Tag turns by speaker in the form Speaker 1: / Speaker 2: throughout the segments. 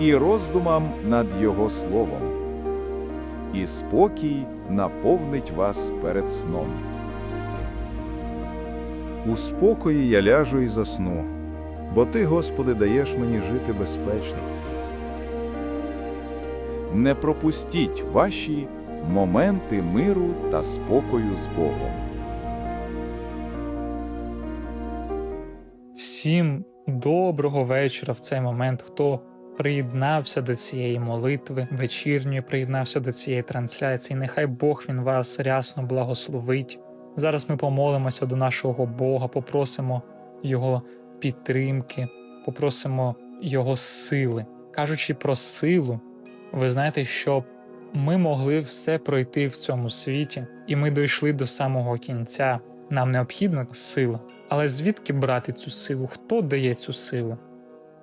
Speaker 1: і роздумам над Його словом. І спокій наповнить вас перед сном.
Speaker 2: У спокої я ляжу і засну, бо Ти, Господи, даєш мені жити безпечно.
Speaker 1: Не пропустіть ваші моменти миру та спокою з Богом.
Speaker 3: Всім доброго вечора в цей момент, хто приєднався до цієї молитви вечірньої, приєднався до цієї трансляції. Нехай Бог він вас рясно благословить. Зараз ми помолимося до нашого Бога, попросимо Його підтримки, попросимо Його сили. Кажучи про силу, ви знаєте, щоб ми могли все пройти в цьому світі, і ми дійшли до самого кінця. Нам необхідна сила. Але звідки брати цю силу? Хто дає цю силу?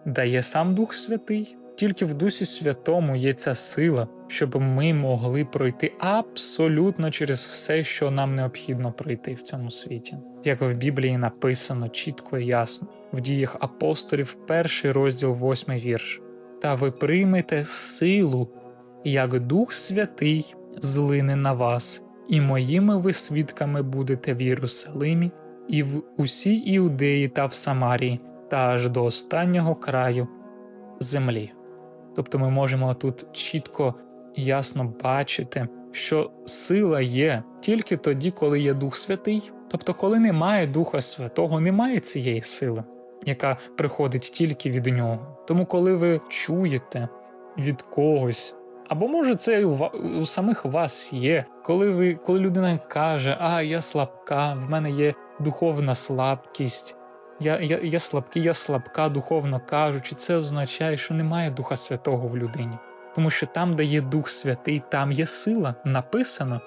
Speaker 3: Дає сам Дух Святий. Тільки в Дусі Святому є ця сила, щоб ми могли пройти абсолютно через все, що нам необхідно пройти в цьому світі. Як в Біблії написано чітко і ясно, в діях апостолів, перший розділ, восьмий вірш. Та ви приймете силу, як Дух Святий злине на вас, і моїми ви свідками будете в Єрусалимі, і в усій Іудеї та в Самарії, та аж до останнього краю землі. Тобто ми можемо тут чітко і ясно бачити, що сила є тільки тоді, коли є Дух Святий. Тобто, коли немає Духа Святого, немає цієї сили, яка приходить тільки від нього. Тому, коли ви чуєте від когось, або може це у, у самих вас є, коли ви, коли людина каже, а я слабка, в мене є духовна слабкість, я, я, я слабкий, я слабка, духовно кажучи, це означає, що немає Духа Святого в людині. Тому що там, де є Дух Святий, там є сила, написано.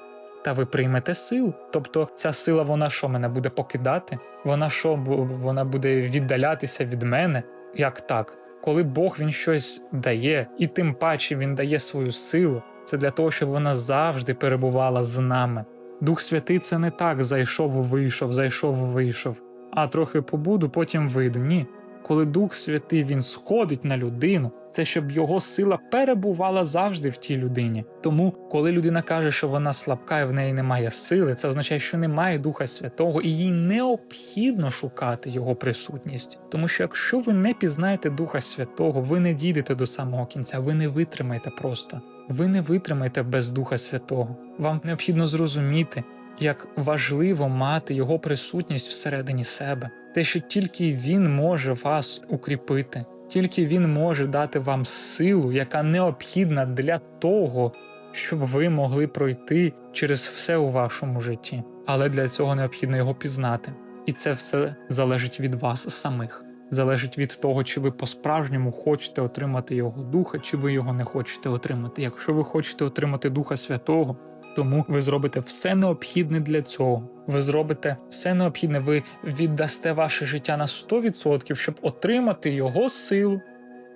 Speaker 3: Та ви приймете силу. Тобто ця сила, вона що мене буде покидати? Вона що вона буде віддалятися від мене? Як так? Коли Бог він щось дає, і тим паче він дає свою силу, це для того, щоб вона завжди перебувала з нами. Дух Святий це не так зайшов, вийшов, зайшов, вийшов. А трохи побуду, потім вийду. Ні. Коли Дух Святий він сходить на людину, це щоб його сила перебувала завжди в тій людині. Тому, коли людина каже, що вона слабка і в неї немає сили, це означає, що немає Духа Святого, і їй необхідно шукати його присутність. Тому що якщо ви не пізнаєте Духа Святого, ви не дійдете до самого кінця, ви не витримаєте просто. Ви не витримаєте без Духа Святого. Вам необхідно зрозуміти, як важливо мати його присутність всередині себе, те, що тільки він може вас укріпити, тільки він може дати вам силу, яка необхідна для того, щоб ви могли пройти через все у вашому житті. Але для цього необхідно його пізнати. І це все залежить від вас самих. Залежить від того, чи ви по-справжньому хочете отримати його духа, чи ви його не хочете отримати. Якщо ви хочете отримати Духа Святого, тому ви зробите все необхідне для цього. Ви зробите все необхідне, ви віддасте ваше життя на 100%, щоб отримати його силу,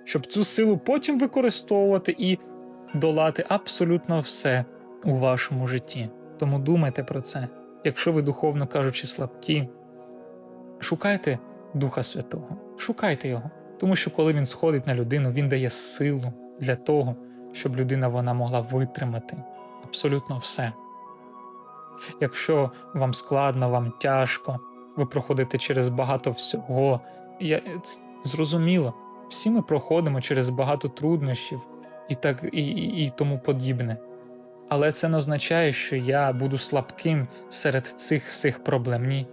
Speaker 3: щоб цю силу потім використовувати і долати абсолютно все у вашому житті. Тому думайте про це. Якщо ви, духовно кажучи, слабкі, шукайте Духа Святого, шукайте його. Тому що коли він сходить на людину, він дає силу для того, щоб людина вона могла витримати абсолютно все. Якщо вам складно, вам тяжко, ви проходите через багато всього, я, зрозуміло, всі ми проходимо через багато труднощів і, так, і, і, і тому подібне. Але це не означає, що я буду слабким серед цих всіх проблем. Ні.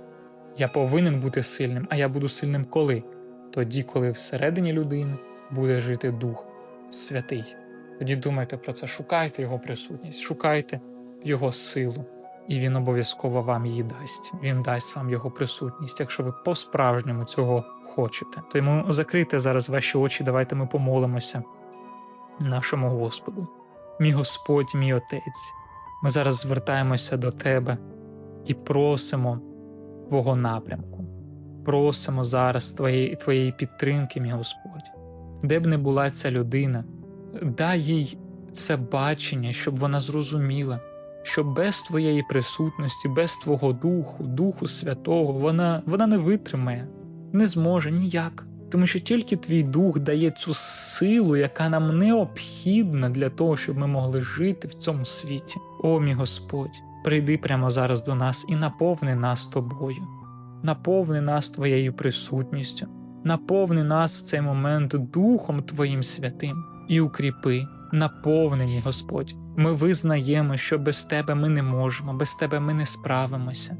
Speaker 3: Я повинен бути сильним, а я буду сильним коли? Тоді, коли всередині людини буде жити Дух Святий. Тоді думайте про це, шукайте його присутність, шукайте його силу, і він обов'язково вам її дасть. Він дасть вам його присутність, якщо ви по-справжньому цього хочете. Тому закрийте зараз ваші очі, давайте ми помолимося. нашому Господу. Мій Господь, мій Отець, ми зараз звертаємося до Тебе і просимо Твого напрямку. Просимо зараз твоєї, твоєї підтримки, мій Господь. Де б не була ця людина, дай їй це бачення, щоб вона зрозуміла, що без твоєї присутності, без Твого Духу, Духу Святого, вона, вона не витримає, не зможе ніяк. Тому що тільки твій дух дає цю силу, яка нам необхідна для того, щоб ми могли жити в цьому світі. О, мій Господь, прийди прямо зараз до нас і наповни нас тобою, наповни нас твоєю присутністю, наповни нас в цей момент Духом Твоїм святим і укріпи, наповни, мій Господь. Ми визнаємо, що без Тебе ми не можемо, без Тебе ми не справимося.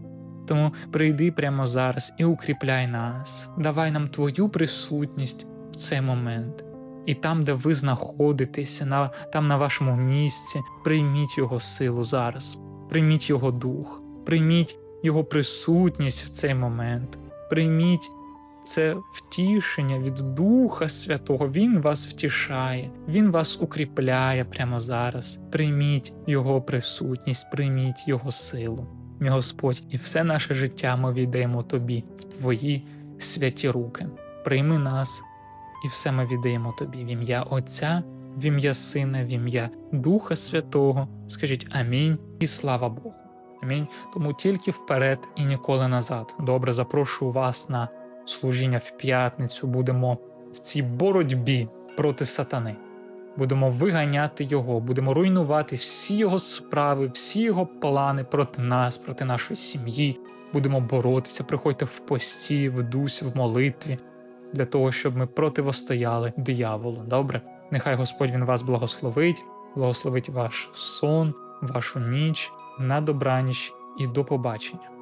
Speaker 3: Тому прийди прямо зараз і укріпляй нас, давай нам Твою присутність в цей момент. І там, де ви знаходитеся, на, там на вашому місці, прийміть Його силу зараз, прийміть Його дух, прийміть Його присутність в цей момент, прийміть це втішення від Духа Святого. Він вас втішає, Він вас укріпляє прямо зараз. Прийміть Його присутність, прийміть Його силу. Мій Господь, і все наше життя ми віддаємо Тобі в Твої святі руки. Прийми нас, і все ми віддаємо Тобі в ім'я Отця, в ім'я Сина, в ім'я Духа Святого. Скажіть амінь і слава Богу. Амінь. Тому тільки вперед і ніколи назад. Добре, запрошую вас на служіння в п'ятницю. Будемо в цій боротьбі проти сатани. Будемо виганяти його, будемо руйнувати всі його справи, всі його плани проти нас, проти нашої сім'ї. Будемо боротися. Приходьте в пості, в дусі, в молитві для того, щоб ми противостояли дияволу. Добре? Нехай Господь він вас благословить, благословить ваш сон, вашу ніч, на добраніч і до побачення.